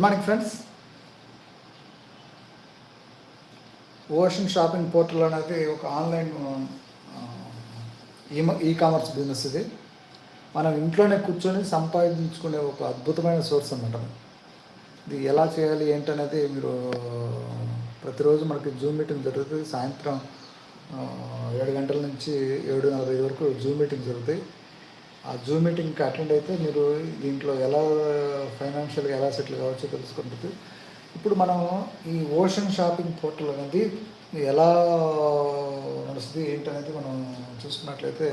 Good morning friends. Ocean shopping portal అనేది ఒక online ఈ ఈ కామర్స్ బిజినెస్ ఇది. మనం ఇంట్లోనే కూర్చొని సంపాదించుకునే ఒక అద్భుతమైన సోర్స్ అన్నమాట ఇది ఎలా చేయాలి ఏంటనేది మీరు ప్రతిరోజు మనకి జూమ్ మీటింగ్ జరుగుతుంది. సాయంత్రం ఏడు గంటల నుంచి ఏడు నలభై వరకు జూమ్ మీటింగ్ జరుగుతాయి. ఆ జూమ్ మీటింగ్కి అటెండ్ అయితే మీరు దీంట్లో ఎలా uh, ఫైనాన్షియల్గా ఎలా సెటిల్ కావచ్చో తెలుసుకుంటుంది. ఇప్పుడు మనం ఈ ఓషన్ షాపింగ్ పోర్టల్ అనేది ఎలా నడుస్తుంది ఏంటనేది మనం చూసుకున్నట్లయితే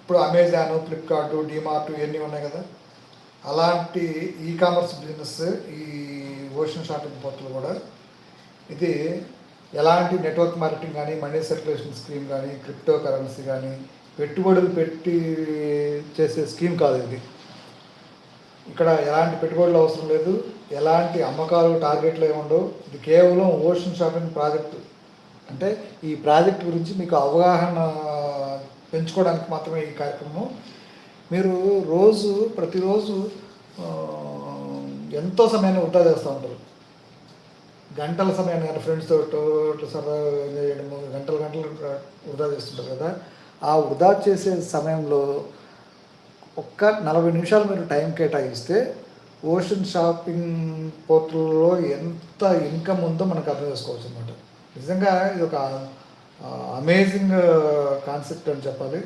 ఇప్పుడు అమెజాన్ ఫ్లిప్కార్ట్ డిమార్ట్ ఇవన్నీ ఉన్నాయి కదా. అలాంటి ఈ కామర్స్ బిజినెస్ ఈ ఓషన్ షాపింగ్ పోర్టల్ కూడా. ఇది ఎలాంటి నెట్వర్క్ మార్కెటింగ్ కానీ మనీ సర్క్యులేషన్ స్కీమ్ కానీ క్రిప్టో కరెన్సీ కానీ పెట్టుబడులు పెట్టి చేసే స్కీమ్ కాదు ఇది. ఇక్కడ ఎలాంటి పెట్టుబడులు అవసరం లేదు. ఎలాంటి అమ్మకాలు టార్గెట్లు ఏముండవు ఇది కేవలం ఓషన్ షాపింగ్ ప్రాజెక్ట్ అంటే ఈ ప్రాజెక్ట్ గురించి మీకు అవగాహన పెంచుకోవడానికి మాత్రమే ఈ కార్యక్రమం మీరు రోజు ప్రతిరోజు ఎంతో సమయాన్ని వృధా చేస్తూ ఉంటారు. గంటల సమయాన్ని కానీ ఫ్రెండ్స్ సరదా ఎంజాయ్ చేయడము గంటలు గంటలు వృధా చేస్తుంటారు కదా. ఆ వృధా చేసే సమయంలో ఒక్క నలభై నిమిషాలు మీరు టైం కేటాయిస్తే ఓషన్ షాపింగ్ పోర్టల్లో ఎంత ఇన్కమ్ ఉందో మనకు అర్థం చేసుకోవచ్చు అనమాట నిజంగా ఇది ఒక అమేజింగ్ కాన్సెప్ట్ అని చెప్పాలి.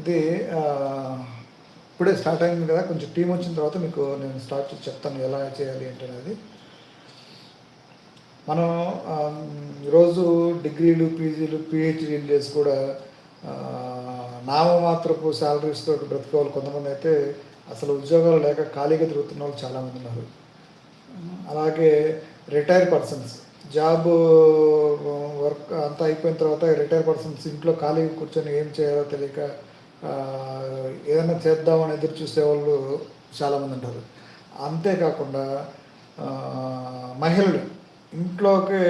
ఇది ఇప్పుడే స్టార్ట్ అయింది కదా కొంచెం టీం వచ్చిన తర్వాత మీకు నేను స్టార్ట్ చెప్తాను ఎలా చేయాలి ఏంటనేది. మనం రోజు డిగ్రీలు పీజీలు పిహెచ్డీలు చేసి కూడా నామమాత్రపు శాలరీస్తో తోటి కొంతమంది అయితే అసలు ఉద్యోగాలు లేక ఖాళీగా తిరుగుతున్న వాళ్ళు చాలామంది ఉన్నారు. అలాగే రిటైర్ పర్సన్స్ జాబ్ వర్క్ అంతా అయిపోయిన తర్వాత రిటైర్ పర్సన్స్ ఇంట్లో ఖాళీగా కూర్చొని ఏం చేయాలో తెలియక ఏదైనా చేద్దామని ఎదురు చూసే వాళ్ళు చాలామంది ఉంటారు. అంతేకాకుండా మహిళలు ఇంట్లోకి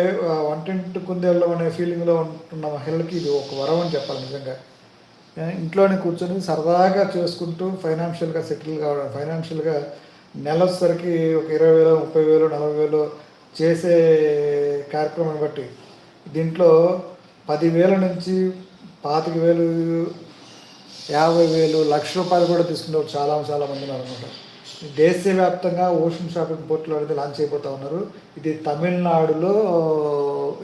వంటింటి కుందేళ్ళం అనే ఫీలింగ్లో ఉంటున్న మహిళలకి ఇది ఒక వరం అని చెప్పాలి నిజంగా. ఇంట్లోనే కూర్చొని సరదాగా చేసుకుంటూ ఫైనాన్షియల్గా సెటిల్ కావడం ఫైనాన్షియల్గా నెలసరికి ఒక ఇరవై వేలు ముప్పై వేలు నలభై వేలు చేసే కార్యక్రమాన్ని బట్టి దీంట్లో పదివేల నుంచి పాతిక వేలు యాభై వేలు లక్ష రూపాయలు కూడా తీసుకునే వాళ్ళు చాలా చాలామంది ఉన్నారు అనమాట దేశవ్యాప్తంగా ఓషన్ షాపింగ్ పోర్టల్ అనేది లాంచ్ అయిపోతా ఉన్నారు. ఇది తమిళనాడులో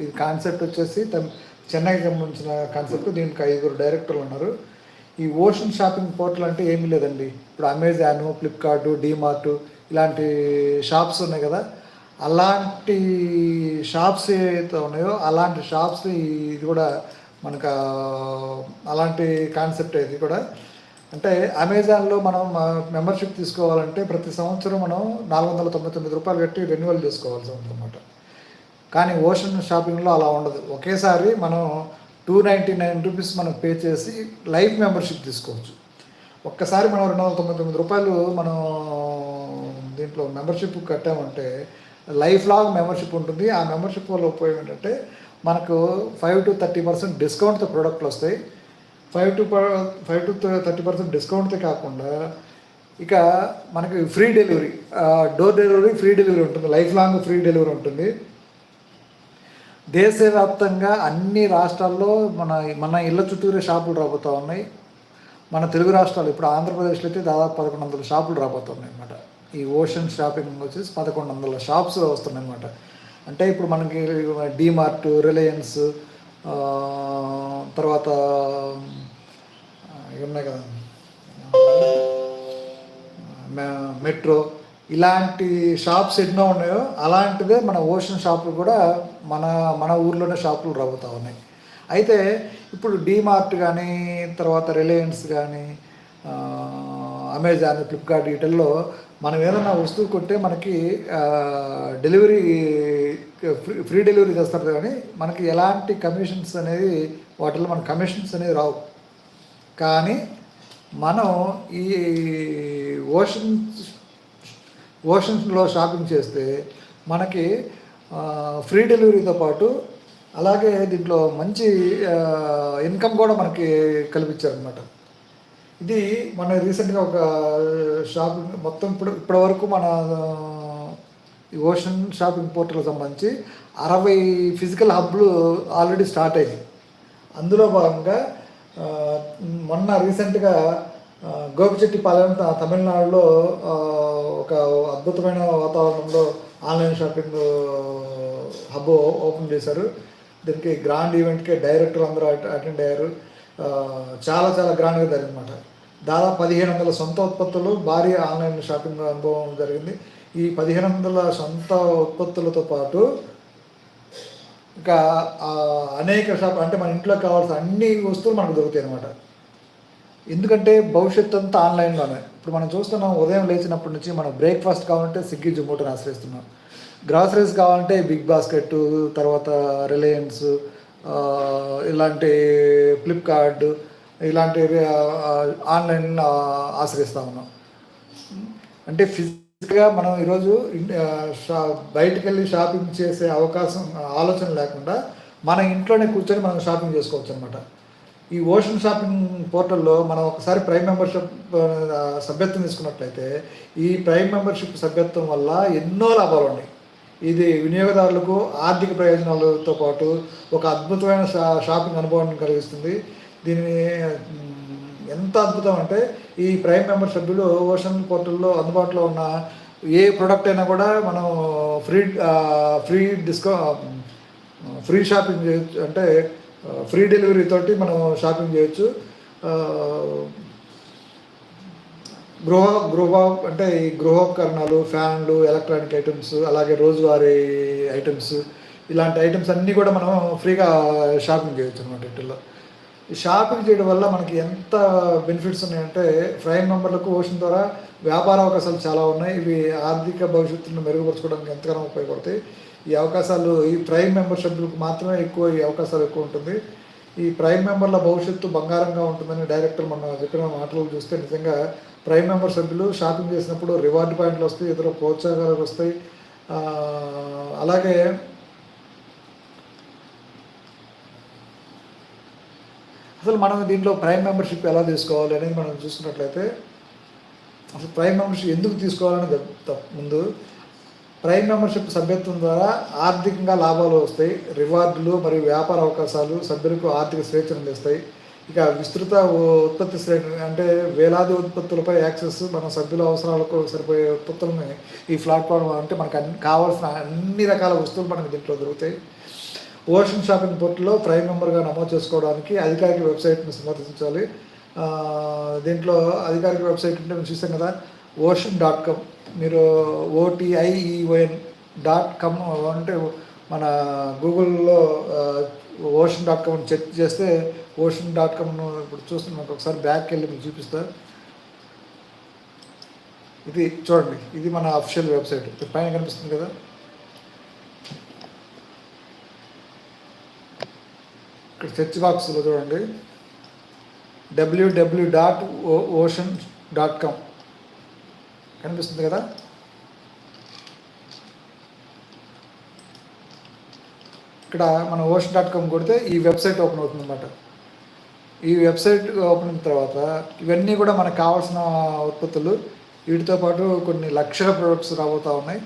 ఇది కాన్సెప్ట్ వచ్చేసి చెన్నైకి సంబంధించిన కాన్సెప్ట్ దీనికి ఐదుగురు డైరెక్టర్లు ఉన్నారు. ఈ ఓషన్ షాపింగ్ పోర్టల్ అంటే ఏమీ లేదండి. ఇప్పుడు అమెజాన్ ఫ్లిప్కార్ట్ డీమార్ట్ ఇలాంటి షాప్స్ ఉన్నాయి కదా. అలాంటి షాప్స్ ఏవైతే ఉన్నాయో అలాంటి షాప్స్ ఇది కూడా మనకు అలాంటి కాన్సెప్ట్ ఇది కూడా అంటే అమెజాన్లో మనం మెంబర్షిప్ తీసుకోవాలంటే ప్రతి సంవత్సరం మనం నాలుగు వందల తొంభై తొమ్మిది రూపాయలు కట్టి రెన్యువల్ చేసుకోవాల్సి ఉందన్నమాట. కానీ ఓషన్ షాపింగ్లో అలా ఉండదు. ఒకేసారి మనం టూ నైంటీ నైన్ రూపీస్ మనం పే చేసి లైఫ్ మెంబర్షిప్ తీసుకోవచ్చు. ఒక్కసారి మనం రెండు వందల తొంభై తొమ్మిది రూపాయలు మనం దీంట్లో మెంబర్షిప్ కట్టామంటే లైఫ్ లాంగ్ మెంబర్షిప్ ఉంటుంది. ఆ మెంబర్షిప్ వల్ల ఉపయోగం ఏంటంటే మనకు ఫైవ్ టు థర్టీ పర్సెంట్ డిస్కౌంట్తో ప్రోడక్ట్లు వస్తాయి. Five to five to thirty percent డిస్కౌంట్తో కాకుండా ఇక మనకి free delivery door delivery free delivery ఉంటుంది. లైఫ్ లాంగ్ ఫ్రీ డెలివరీ ఉంటుంది. దేశవ్యాప్తంగా అన్ని రాష్ట్రాల్లో మన మన ఇళ్ళ చుట్టూరే షాపులు రాబోతూ ఉన్నాయి. మన తెలుగు రాష్ట్రాలు ఇప్పుడు ఆంధ్రప్రదేశ్లో అయితే దాదాపు పదకొండు వందల షాపులు రాబోతున్నాయి అనమాట ఈ ఓషన్ షాపింగ్ వచ్చేసి పదకొండు వందల షాప్స్ వస్తున్నాయి అనమాట అంటే ఇప్పుడు మనకి డీమార్ట్ రిలయన్స్ తర్వాత ఇవి ఉన్నాయి కదా? మె- మెట్రో. ఇలాంటి షాప్స్ ఎన్నో ఉన్నాయో అలాంటిదే మన ఓషన్ షాపులు కూడా మన మన ఊర్లోనే షాపులు రాబోతూ ఉన్నాయి. అయితే ఇప్పుడు డీమార్ట్ కానీ తర్వాత రిలయన్స్ కానీ అమెజాన్ ఫ్లిప్కార్ట్ వీటిల్లో మనం ఏదైనా వస్తువు కొంటే మనకి డెలివరీ ఫ్రీ ఫ్రీ డెలివరీ చేస్తారు కానీ మనకి ఎలాంటి కమిషన్స్ అనేది వాటిలో మన కమిషన్స్ అనేవి రావు. కానీ మనం ఈ ఓషన్ ఓషన్స్లో షాపింగ్ చేస్తే మనకి ఫ్రీ డెలివరీతో పాటు అలాగే దీంట్లో మంచి ఇన్కమ్ కూడా మనకి కల్పించారనమాట ఇది మన రీసెంట్గా ఒక షాపింగ్ మొత్తం ఇప్పుడు ఇప్పటి వరకు మన ఈ ఓషన్ షాపింగ్ పోర్టల్ సంబంధించి అరవై ఫిజికల్ హబ్లు ఆల్రెడీ స్టార్ట్ అయ్యాయి. అందులో భాగంగా మొన్న రీసెంట్గా గోపిచెట్టి గోపిచెట్టిపాలెం తమిళనాడులో ఒక అద్భుతమైన వాతావరణంలో ఆన్లైన్ షాపింగ్ హబ్ ఓపెన్ చేశారు. దీనికి గ్రాండ్ ఈవెంట్కి డైరెక్టర్ అందరూ అటెండ్ అయ్యారు. చాలా చాలా గ్రాండ్గా జరిగిందన్నమాట. దాదాపు పదిహేను వందల సొంత ఉత్పత్తులు భారీ ఆన్లైన్ షాపింగ్ అనుభవం జరిగింది. ఈ పదిహేను వందల సొంత ఉత్పత్తులతో పాటు ఇంకా అనేక షాప్ అంటే మన ఇంట్లో కావాల్సిన అన్ని వస్తువులు మనకు దొరుకుతాయి అనమాట ఎందుకంటే భవిష్యత్తు అంతా ఆన్లైన్లోనే. ఇప్పుడు మనం చూస్తున్నాం ఉదయం లేచినప్పటి నుంచి మనం బ్రేక్ఫాస్ట్ కావాలంటే స్విగ్గీ జొమాటోని ఆశ్రయిస్తున్నాం గ్రాసరీస్ కావాలంటే బిగ్ బాస్కెట్ తర్వాత రిలయన్స్ ఇలాంటి ఫ్లిప్కార్ట్ ఇలాంటి ఆన్లైన్ ఆశ్రయిస్తూ ఉన్నాం. అంటే ఫిజికల్గా మనం ఈరోజు షా బయటకు వెళ్ళి షాపింగ్ చేసే అవకాశం ఆలోచన లేకుండా మన ఇంట్లోనే కూర్చొని మనం షాపింగ్ చేసుకోవచ్చు అనమాట ఈ ఓషన్ షాపింగ్ పోర్టల్లో మనం ఒకసారి ప్రైమ్ మెంబర్షిప్ సభ్యత్వం తీసుకున్నట్లయితే ఈ ప్రైమ్ మెంబర్షిప్ సభ్యత్వం వల్ల ఎన్నో లాభాలు ఉన్నాయి ఇది వినియోగదారులకు ఆర్థిక ప్రయోజనాలతో పాటు ఒక అద్భుతమైన షా షాపింగ్ అనుభవాన్ని కలిగిస్తుంది. దీనిని ఎంత అద్భుతం అంటే ఈ ప్రైమ్ మెంబర్ సభ్యులు ఓషన్ పోర్టల్లో అందుబాటులో ఉన్న ఏ ప్రోడక్ట్ అయినా కూడా మనం ఫ్రీ ఫ్రీ డిస్కౌ ఫ్రీ షాపింగ్ చేయొచ్చు. అంటే ఫ్రీ డెలివరీ తోటి మనం షాపింగ్ చేయొచ్చు. గృహ గృహ అంటే ఈ గృహోపకరణాలు ఫ్యాన్లు ఎలక్ట్రానిక్ ఐటమ్స్ అలాగే రోజువారీ ఐటమ్స్ ఇలాంటి ఐటమ్స్ అన్నీ కూడా మనం ఫ్రీగా షాపింగ్ చేయొచ్చు అనమాట వీటిల్లో ఈ షాపింగ్ చేయడం వల్ల మనకి ఎంత బెనిఫిట్స్ ఉన్నాయంటే ప్రైమ్ మెంబర్లకు ఓషన్ ద్వారా వ్యాపార అవకాశాలు చాలా ఉన్నాయి. ఇవి ఆర్థిక భవిష్యత్తును మెరుగుపరచుకోవడానికి ఎంతగానో ఉపయోగపడతాయి. ఈ అవకాశాలు ఈ ప్రైమ్ మెంబర్ సభ్యులకు మాత్రమే ఎక్కువ ఈ అవకాశాలు ఎక్కువ ఉంటుంది. ఈ ప్రైమ్ మెంబర్ల భవిష్యత్తు బంగారంగా ఉంటుందని డైరెక్టర్ మనం చెప్పిన మాటలు చూస్తే నిజంగా ప్రైమ్ మెంబర్ సభ్యులు షాపింగ్ చేసినప్పుడు రివార్డ్ పాయింట్లు వస్తాయి ఇతర ప్రోత్సాహాలు వస్తాయి. అలాగే అసలు మనం దీంట్లో ప్రైమ్ మెంబర్షిప్ ఎలా తీసుకోవాలి అనేది మనం చూసుకున్నట్లయితే అసలు ప్రైమ్ మెంబర్షిప్ ఎందుకు తీసుకోవాలని ముందు ప్రైమ్ మెంబర్షిప్ సభ్యత్వం ద్వారా ఆర్థికంగా లాభాలు వస్తాయి రివార్డులు మరియు వ్యాపార అవకాశాలు సభ్యులకు ఆర్థిక స్వేచ్ఛను అందిస్తాయి. ఇక విస్తృత ఉత్పత్తి శ్రేణి అంటే వేలాది ఉత్పత్తులపై యాక్సెస్ మన సభ్యుల అవసరాలకు సరిపోయే ఉత్పత్తులని ఈ ప్లాట్ఫామ్ అంటే మనకు అన్ని కావాల్సిన అన్ని రకాల వస్తువులు మనకు దీంట్లో దొరుకుతాయి. ఓషన్ షాపింగ్ పోర్టల్లో ప్రైమ్ మెంబర్గా నమోదు చేసుకోవడానికి అధికారిక వెబ్సైట్ని సమర్థించాలి దీంట్లో అధికారిక వెబ్సైట్ ఉంటే మేము చూసాం కదా ఓషన్ డాట్ కామ్. మీరు ఓటీఐఈఓఎన్ డాట్ కామ్ అంటే మన గూగుల్లో ఓషన్ డాట్ కామ్ చెక్ చేస్తే ఓషన్ డాట్ కామ్ను ఇప్పుడు చూస్తున్నాం ఒకసారి బ్యాక్కి వెళ్ళి మీకు చూపిస్తా. ఇది చూడండి ఇది మన అఫిషియల్ వెబ్సైట్ పైన కనిపిస్తుంది కదా? ఇక్కడ సెర్చ్ బాక్స్లో చూడండి. WW dot ocean dot com కనిపిస్తుంది కదా? ఇక్కడ మన ఓషన్ డాట్ కామ్ కొడితే ఈ వెబ్సైట్ ఓపెన్ అవుతుంది అన్నమాట ఈ వెబ్సైట్ ఓపెన్ తర్వాత ఇవన్నీ కూడా మనకు కావాల్సిన ఉత్పత్తులు. వీటితో పాటు కొన్ని లక్షల ప్రొడక్ట్స్ రాబోతూ ఉన్నాయి.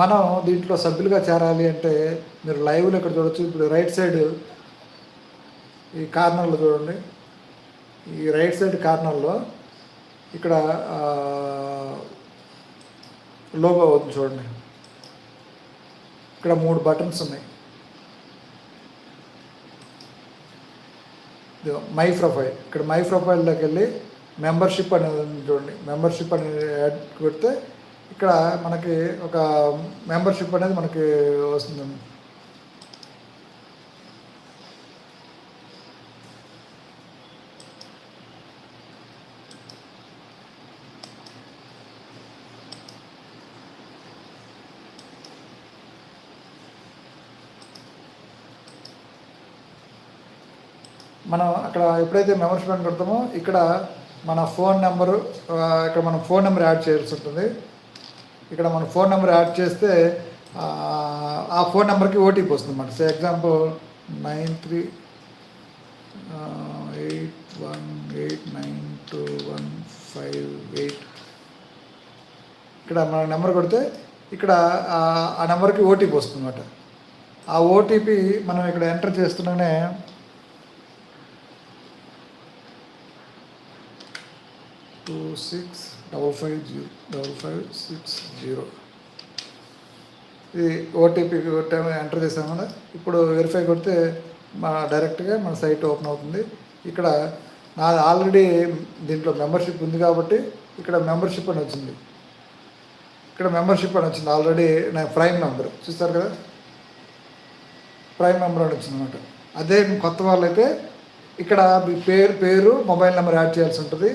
మనం దీంట్లో సభ్యులుగా చేరాలి అంటే మీరు లైవ్లో ఇక్కడ చూడొచ్చు. ఇప్పుడు రైట్ సైడ్ ఈ కార్నర్లో చూడండి. ఈ రైట్ సైడ్ కార్నర్లో ఇక్కడ లోగో అవుతుంది చూడండి. ఇక్కడ మూడు బటన్స్ ఉన్నాయి. My profile. ఇక్కడ మై ప్రొఫైల్లోకి వెళ్ళి మెంబర్షిప్ అనేది చూడండి. మెంబర్షిప్ అనేది యాడ్ కొడితే ఇక్కడ మనకి ఒక మెంబర్షిప్ అనేది మనకి వస్తుంది మనం అక్కడ ఎప్పుడైతే మెంబర్షిప్ అని పెడతామో ఇక్కడ మన ఫోన్ నెంబరు ఇక్కడ మనం ఫోన్ నెంబర్ యాడ్ చేయాల్సి ఉంటుంది. ఇక్కడ మన ఫోన్ నెంబర్ యాడ్ చేస్తే ఆ, ఫోన్ నెంబర్కి ఓటీపీ వస్తుంది అన్నమాట so example nine three eight one eight nine two one five eight. ఇక్కడ మన నెంబర్ కొడితే ఇక్కడ ఆ- నెంబర్కి ఓటీపీ వస్తుంది అన్నమాట ఆ ఓటీపీ మనం ఇక్కడ enter చేస్తుండగానే two six double five zero double five six zero. ఇది ఓటీపీ టైం ఎంటర్ చేసాం కదా. ఇప్పుడు వెరిఫై కొడితే మన డైరెక్ట్గా మన సైట్ ఓపెన్ అవుతుంది. ఇక్కడ నా ఆల్రెడీ దీంట్లో మెంబర్షిప్ ఉంది కాబట్టి ఇక్కడ మెంబర్షిప్ అని వచ్చింది. ఇక్కడ మెంబర్షిప్ అని వచ్చింది. ఆల్రెడీ నా ప్రైమ్ మెంబర్. చూస్తారు కదా? ప్రైమ్ మెంబర్ అని వచ్చింది అనమాట అదే కొత్త వాళ్ళైతే ఇక్కడ మీ పేరు పేరు మొబైల్ నెంబర్ యాడ్ చేయాల్సి ఉంటుంది.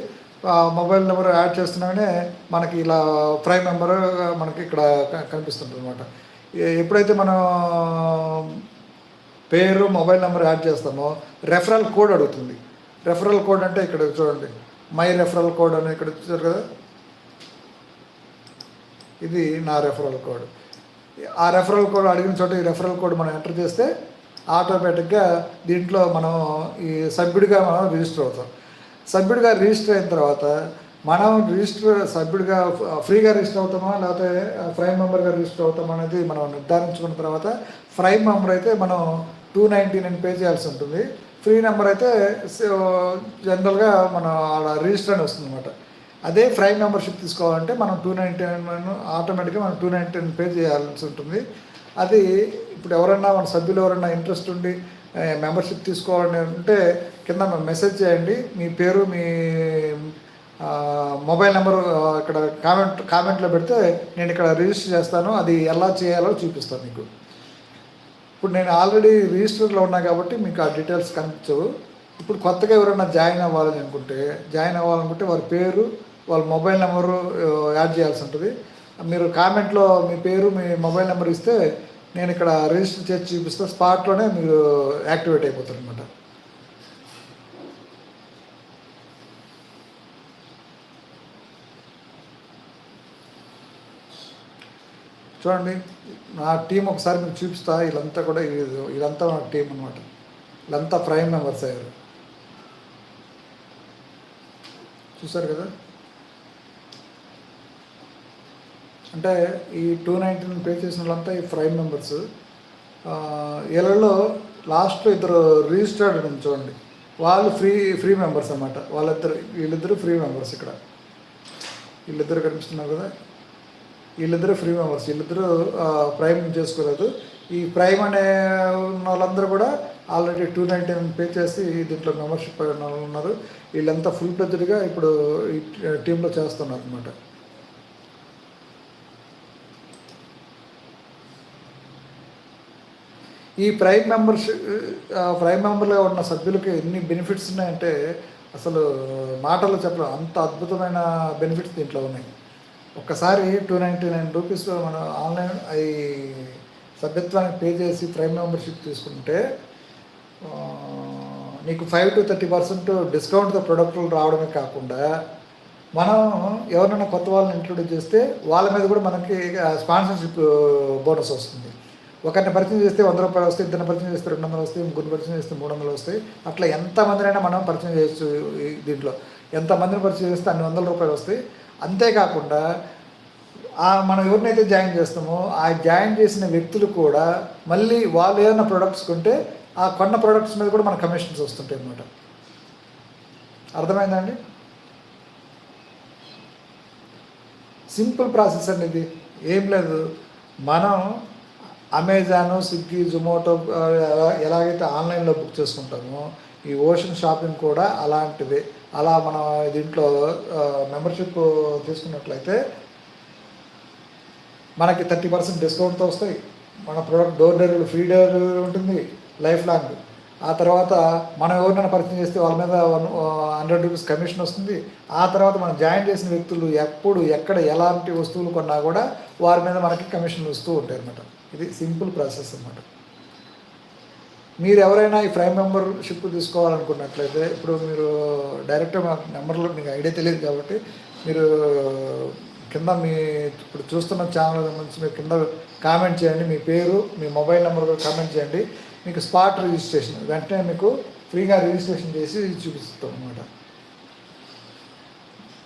మొబైల్ నెంబర్ యాడ్ చేస్తున్నాగానే మనకి ఇలా ప్రైమ్ నెంబర్ మనకి ఇక్కడ కనిపిస్తుంటుంది అనమాట ఎప్పుడైతే మనం పేరు మొబైల్ నెంబర్ యాడ్ చేస్తామో రెఫరల్ కోడ్ అడుగుతుంది. రెఫరల్ కోడ్ అంటే ఇక్కడ చూడండి. మై రెఫరల్ కోడ్ అని ఇక్కడ చూసారు కదా? ఇది నా రెఫరల్ కోడ్. ఆ రెఫరల్ కోడ్ అడిగిన చోట ఈ రెఫరల్ కోడ్ మనం ఎంటర్ చేస్తే ఆటోమేటిక్గా దీంట్లో మనం ఈ సభ్యుడిగా మనం రిజిస్టర్ అవుతాం. సభ్యుడిగా రిజిస్టర్ అయిన తర్వాత మనం రిజిస్టర్ సభ్యుడిగా ఫ్రీగా రిజిస్టర్ అవుతామా? లేకపోతే ప్రైమ్ మెంబర్గా రిజిస్టర్ అవుతామా అనేది మనం నిర్ధారించుకున్న తర్వాత ప్రైమ్ మెంబర్ అయితే మనం టూ నైంటీ నైన్ పే చేయాల్సి ఉంటుంది. ఫ్రీ నెంబర్ అయితే జనరల్గా మనం అలా రిజిస్టర్ అని వస్తుంది అనమాట అదే ప్రైమ్ మెంబర్షిప్ తీసుకోవాలంటే మనం టూ నైంటీ నైన్ ఆటోమేటిక్గా మనం టూ నైంటీ నైన్ పే చేయాల్సి ఉంటుంది. అది ఇప్పుడు ఎవరన్నా మన సభ్యులు ఎవరన్నా ఇంట్రెస్ట్ ఉండి మెంబర్షిప్ తీసుకోవాలని ఉంటే కింద మెసేజ్ చేయండి. మీ పేరు మీ మొబైల్ నెంబరు ఇక్కడ కామెంట్ కామెంట్లో పెడితే నేను ఇక్కడ రిజిస్టర్ చేస్తాను. అది ఎలా చేయాలో చూపిస్తాను మీకు. ఇప్పుడు నేను ఆల్రెడీ రిజిస్టర్లో ఉన్నా కాబట్టి మీకు ఆ డీటెయిల్స్ కనిపించవు. ఇప్పుడు కొత్తగా ఎవరైనా జాయిన్ అవ్వాలని అనుకుంటే జాయిన్ అవ్వాలనుకుంటే వారి పేరు వాళ్ళ మొబైల్ నెంబరు యాడ్ చేయాల్సి ఉంటుంది. మీరు కామెంట్లో మీ పేరు మీ మొబైల్ నెంబర్ ఇస్తే నేను ఇక్కడ రిజిస్టర్ చేసి చూపిస్తే. స్పాట్లోనే మీరు యాక్టివేట్ అయిపోతారు అనమాట చూడండి నా టీం ఒకసారి మీకు చూపిస్తా వీళ్ళంతా కూడా వీళ్ళంతా నా టీం అనమాట వీళ్ళంతా ప్రైమ్ మెంబర్స్ అయ్యారు. చూసారు కదా? అంటే ఈ టూ నైంటీ నైన్ పే చేసిన వాళ్ళంతా ఈ ప్రైమ్ మెంబర్స్. వీళ్ళలో లాస్ట్లో ఇద్దరు రిజిస్టర్డ్ ఉంది చూడండి. వాళ్ళు ఫ్రీ ఫ్రీ మెంబర్స్ అన్నమాట. వాళ్ళిద్దరు వీళ్ళిద్దరు ఫ్రీ మెంబర్స్ ఇక్కడ. వీళ్ళిద్దరు కనిపిస్తున్నారు కదా? వీళ్ళిద్దరూ ఫ్రీ మెంబర్స్ వీళ్ళిద్దరూ ప్రైమ్ చేసుకోలేదు. ఈ ప్రైమ్ అనే ఉన్న వాళ్ళందరూ కూడా ఆల్రెడీ టూ నైంటీ పే చేసి దీంట్లో మెంబర్షిప్ వాళ్ళు ఉన్నారు. వీళ్ళంతా ఫుల్ ప్లెజ్డ్గా ఇప్పుడు ఈ టీంలో చేస్తున్నారు అనమాట ఈ ప్రైమ్ మెంబర్షిప్ ప్రైమ్ మెంబర్గా ఉన్న సభ్యులకి ఎన్ని బెనిఫిట్స్ ఉన్నాయంటే అసలు మాటలు చెప్పలేం. అంత అద్భుతమైన బెనిఫిట్స్ దీంట్లో ఉన్నాయి. ఒక్కసారి టూ నైంటీ నైన్ రూపీస్ మనం ఆన్లైన్ అవి సభ్యత్వానికి పే చేసి ప్రైమ్ మెంబర్షిప్ తీసుకుంటే నీకు ఫైవ్ టు థర్టీ పర్సెంట్ డిస్కౌంట్తో ప్రొడక్టులు రావడమే కాకుండా మనం ఎవరినైనా కొత్త వాళ్ళని ఇంట్రొడ్యూస్ చేస్తే వాళ్ళ మీద కూడా మనకి స్పాన్సర్షిప్ బోనస్ వస్తుంది. ఒకరిని పరిచయం చేస్తే వంద రూపాయలు వస్తాయి ఇద్దరిని పరిచయం చేస్తే రెండు వందలు వస్తాయి ఇంకొన్ని పరిచయం చేస్తే మూడు వందలు వస్తాయి. అట్లా ఎంతమందినైనా మనం పరిచయం చేయొచ్చు దీంట్లో. ఎంతమందిని పరిచయం చేస్తే అన్ని వందల రూపాయలు వస్తాయి. అంతేకాకుండా ఆ మనం ఎవరినైతే జాయిన్ చేస్తామో ఆ జాయిన్ చేసిన వ్యక్తులు కూడా మళ్ళీ వాళ్ళు ఏదైనా ప్రొడక్ట్స్ కొంటే ఆ కొన్న ప్రొడక్ట్స్ మీద కూడా మన కమిషన్స్ వస్తుంటాయి అన్నమాట. అర్థమైందండి సింపుల్ ప్రాసెస్ అండి ఇది. ఏం లేదు. మనం అమెజాన్ స్విగ్గీ జొమాటో ఎలా- ఎలాగైతే ఆన్లైన్లో బుక్ చేసుకుంటామో ఈ ఓషన్ షాపింగ్ కూడా అలాంటిదే. అలా మనం దీంట్లో మెంబర్షిప్ తీసుకున్నట్లయితే మనకి థర్టీ పర్సెంట్ డిస్కౌంట్తో వస్తాయి. మన product door delivery free delivery ఉంటుంది లైఫ్ లాంగ్ ఆ తర్వాత మనం ఎవరినైనా పరిచయం చేస్తే వాళ్ళ మీద వన్ హండ్రెడ్ రూపీస్ కమిషన్ వస్తుంది. ఆ తర్వాత మనం జాయిన్ చేసిన వ్యక్తులు ఎప్పుడు ఎక్కడ ఎలాంటి వస్తువులు కొన్నా కూడా వారి మీద మనకి కమిషన్ వస్తూ ఉంటాయి అన్నమాట. ఇది సింపుల్ ప్రాసెస్ అన్నమాట. మీరు ఎవరైనా ఈ ప్రైమ్ మెంబర్షిప్ తీసుకోవాలనుకున్నట్లయితే ఇప్పుడు మీరు డైరెక్ట్గా మా నెంబర్లో మీకు ఐడియా తెలియదు కాబట్టి మీరు కింద మీ ఇప్పుడు చూస్తున్న ఛానల్ నుంచి మీరు కింద కామెంట్ చేయండి. మీ పేరు మీ మొబైల్ నెంబర్ కూడా కామెంట్ చేయండి. మీకు స్పాట్ రిజిస్ట్రేషన్ వెంటనే మీకు ఫ్రీగా రిజిస్ట్రేషన్ చేసి చూపిస్తాం అనమాట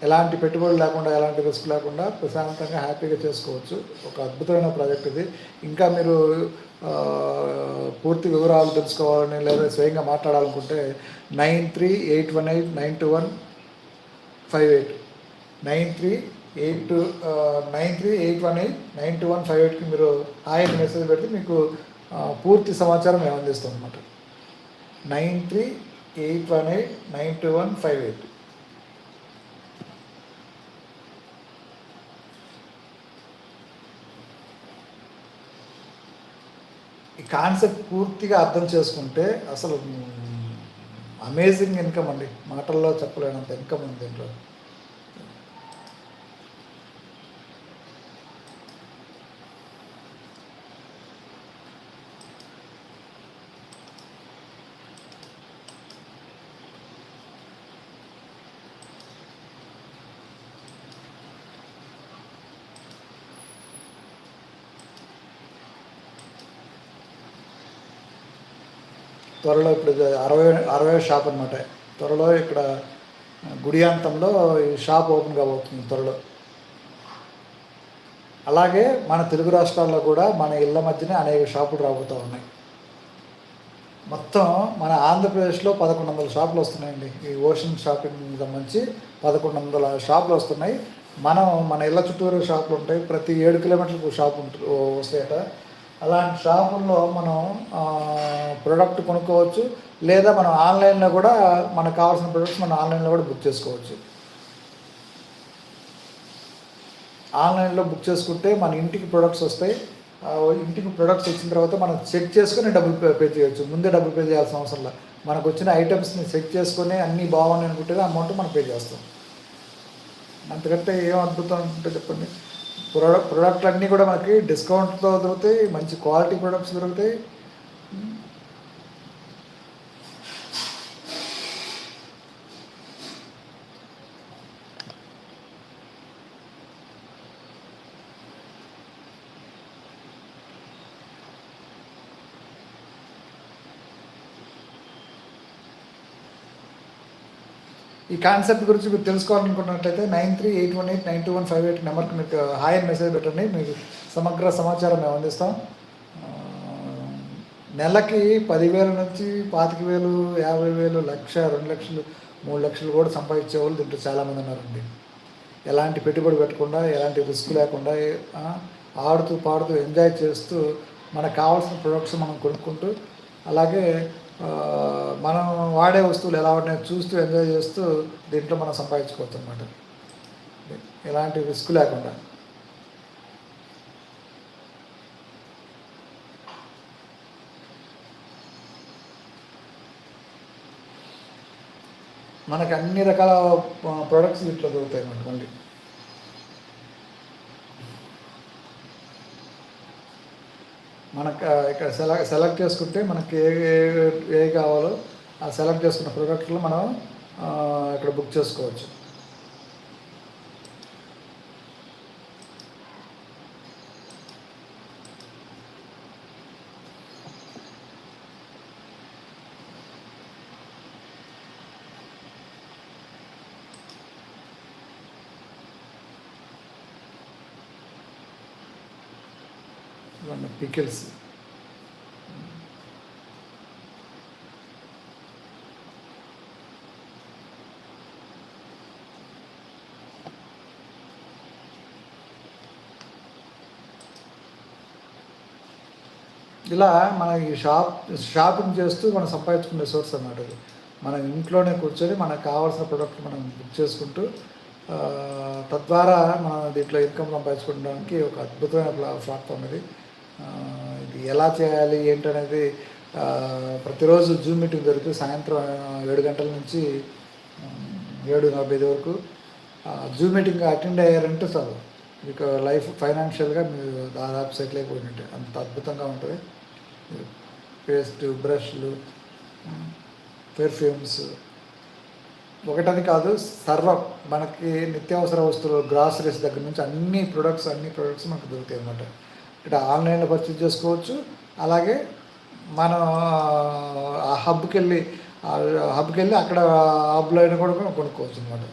ఎలాంటి పెట్టుబడి లేకుండా ఎలాంటి రిస్క్ లేకుండా ప్రశాంతంగా హ్యాపీగా చేసుకోవచ్చు. ఒక అద్భుతమైన ప్రాజెక్ట్ ఇది. ఇంకా మీరు పూర్తి వివరాలు తెలుసుకోవాలని లేదా స్వయంగా మాట్లాడాలనుకుంటే nine three eight one eight nine two one five eight. Nine three eight two nine three eight one eight nine two one five ఎయిట్కి మీరు ఆయన మెసేజ్ పెడితే మీకు పూర్తి సమాచారం మేము అందిస్తాం అనమాట nine three eight one eight nine two one five eight. Concept పూర్తిగా అర్థం చేసుకుంటే అసలు అమేజింగ్ ఇన్కమ్ అండి. మాటల్లో చెప్పలేనంత ఇన్కమ్ ఉంది దీంట్లో త్వరలో ఇప్పుడు అరవై అరవై షాప్ అనమాట త్వరలో ఇక్కడ గుడియాంతంలో ఈ షాప్ ఓపెన్ కాబోతుంది త్వరలో. అలాగే మన తెలుగు రాష్ట్రాల్లో కూడా మన ఇళ్ళ మధ్యనే అనేక షాపులు రాబోతూ ఉన్నాయి. మొత్తం మన ఆంధ్రప్రదేశ్లో పదకొండు వందల షాపులు వస్తున్నాయండి. ఈ ఓషన్ షాపింగ్ సంబంధించి పదకొండు వందల షాపులు వస్తున్నాయి. మనం మన ఇళ్ళ చుట్టూరు షాపులు ఉంటాయి. ప్రతి ఏడు కిలోమీటర్లకు షాప్ ఉంటుంది వస్తాయట. అలాంటి షాపుల్లో మనం ప్రోడక్ట్ కొనుక్కోవచ్చు. లేదా మనం ఆన్లైన్లో కూడా మనకు కావాల్సిన ప్రొడక్ట్స్ మనం ఆన్లైన్లో కూడా బుక్ చేసుకోవచ్చు. ఆన్లైన్లో బుక్ చేసుకుంటే మన ఇంటికి ప్రొడక్ట్స్ వస్తాయి. ఇంటికి ప్రొడక్ట్స్ వచ్చిన తర్వాత మనం చెక్ చేసుకొని డబ్బులు పే పే చేయొచ్చు. ముందే డబ్బులు పే చేయాల్సిన అవసరం లేదు. మనకు వచ్చిన ఐటమ్స్ని చెక్ చేసుకొని అన్నీ బాగున్నాయి అనుకుంటే అమౌంట్ మనం పే చేస్తాం. అంతకంటే ఏం అద్భుతం ఉంటే చెప్పండి. ప్రొడక్ట్ ప్రొడక్ట్లు అన్నీ కూడా మనకి డిస్కౌంట్తో దొరుకుతాయి మంచి క్వాలిటీ ప్రొడక్ట్స్ దొరుకుతాయి. కాన్సెప్ట్ గురించి మీరు తెలుసుకోవాలనుకున్నట్లయితే nine three eight one eight nine two one five eight నెంబర్కి మీకు హాయ్ అని మెసేజ్ పెట్టండి. మీకు సమగ్ర సమాచారం మేము అందిస్తాం. Uh, నెలకి పదివేల నుంచి పాతిక వేలు యాభై వేలు లక్ష రెండు లక్షలు మూడు లక్షలు కూడా సంపాదించే వాళ్ళు దీంట్లో చాలామంది ఉన్నారండి. ఎలాంటి పెట్టుబడి పెట్టకుండా ఎలాంటి రిస్క్ లేకుండా ఆడుతూ పాడుతూ ఎంజాయ్ చేస్తూ మనకు కావాల్సిన ప్రొడక్ట్స్ మనం కొనుక్కుంటూ అలాగే మనం వాడే వస్తువులు ఎలా ఉన్నాయో చూస్తూ ఎంజాయ్ చేస్తూ దీంట్లో మనం సంపాదించుకోవచ్చు అనమాట ఎలాంటి రిస్క్ లేకుండా. మనకి అన్ని రకాల ప్రొడక్ట్స్ ఇట్లా దొరుకుతాయి అన్నమాట మళ్ళీ. మనకు ఇక్కడ సెలెక్ట్ సెలెక్ట్ చేసుకుంటే మనకి ఏ ఏ- కావాలో ఆ సెలెక్ట్ చేసుకున్న ప్రోడక్ట్లు మనం ఇక్కడ బుక్ చేసుకోవచ్చు ఇవన్నీ పికిల్స్ ఇలా మన ఈ షాప్ షాపింగ్ చేస్తూ మనం సంపాదించుకునే సోర్స్ అన్నమాట మనం ఇంట్లోనే కూర్చొని మనకు కావాల్సిన ప్రోడక్ట్ మనం బుక్ చేసుకుంటూ తద్వారా మనం దీంట్లో ఇన్కమ్ సంపాదించుకోవడానికి ఒక అద్భుతమైన ప్లా ప్లాట్ఫామ్ ఇది. ఇది ఎలా చేయాలి ఏంటనేది ప్రతిరోజు జూమ్ మీటింగ్ జరుగుతుంది సాయంత్రం ఏడు గంటల నుంచి ఏడు నలభై ఐదు వరకు. జూమ్ మీటింగ్ అటెండ్ అయ్యారంటే చాలు. మీకు లైఫ్ ఫైనాన్షియల్గా మీరు దాదాపు సెటిల్ అయిపోయినట్టే అంత అద్భుతంగా ఉంటుంది. పేస్ట్ బ్రష్లు పెర్ఫ్యూమ్స్. ఒకటని కాదు సర్వం. మనకి నిత్యావసర వస్తువులు గ్రాసరీస్ దగ్గర నుంచి అన్ని ప్రొడక్ట్స్ అన్ని ప్రొడక్ట్స్ మనకు దొరుకుతాయి అన్నమాట. ఇక్కడ ఆన్లైన్లో పర్చేజ్ చేసుకోవచ్చు. అలాగే మనం ఆ హబ్కి వెళ్ళి హబ్కి వెళ్ళి అక్కడ హబ్లో అయినా కూడా కొనుక్కోవచ్చు అనమాట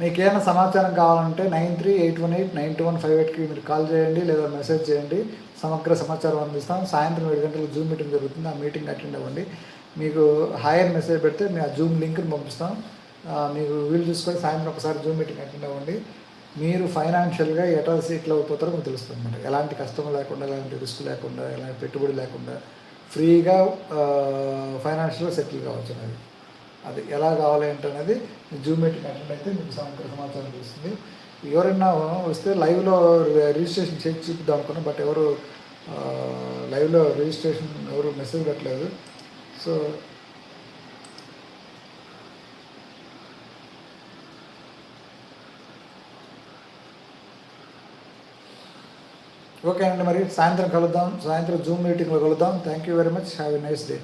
మీకు ఏమైనా సమాచారం కావాలంటే nine three eight one eight nine two one five ఎయిట్కి మీరు కాల్ చేయండి లేదా మెసేజ్ చేయండి. సమగ్ర సమాచారం అందిస్తాం. సాయంత్రం ఏడు గంటలకు జూమ్ మీటింగ్ జరుగుతుంది. ఆ మీటింగ్ అటెండ్ అవ్వండి. మీకు హాయ్ అని మెసేజ్ పెడితే మేము ఆ జూమ్ లింక్ని పంపిస్తాం. మీకు వీలు చూసుకొని సాయంత్రం ఒకసారి జూమ్ మీటింగ్ అటెండ్ అవ్వండి. మీరు ఫైనాన్షియల్గా ఎటా సీట్లు అయిపోతారో మీకు తెలుస్తుంది అనమాట ఎలాంటి కష్టం లేకుండా ఎలాంటి రిస్క్ లేకుండా ఎలాంటి పెట్టుబడి లేకుండా ఫ్రీగా ఫైనాన్షియల్గా సెటిల్ కావచ్చు అనేది అది ఎలా కావాలి అనేది జూమ్ మీటింగ్ అటెండ్ అయితే మీకు సమగ్ర సమాచారం తెలుస్తుంది. ఎవరైనా వస్తే లైవ్లో రిజిస్ట్రేషన్ చేసి చూపిద్దాం అనుకున్నా బట్ ఎవరు లైవ్లో రిజిస్ట్రేషన్ ఎవరు మెసేజ్ పెట్టలేదు. సో ఓకే అండి మరి సాయంత్రం కలుద్దాం సాయంత్రం జూమ్ మీటింగ్లో కలుద్దాం. Thank you very much have a nice day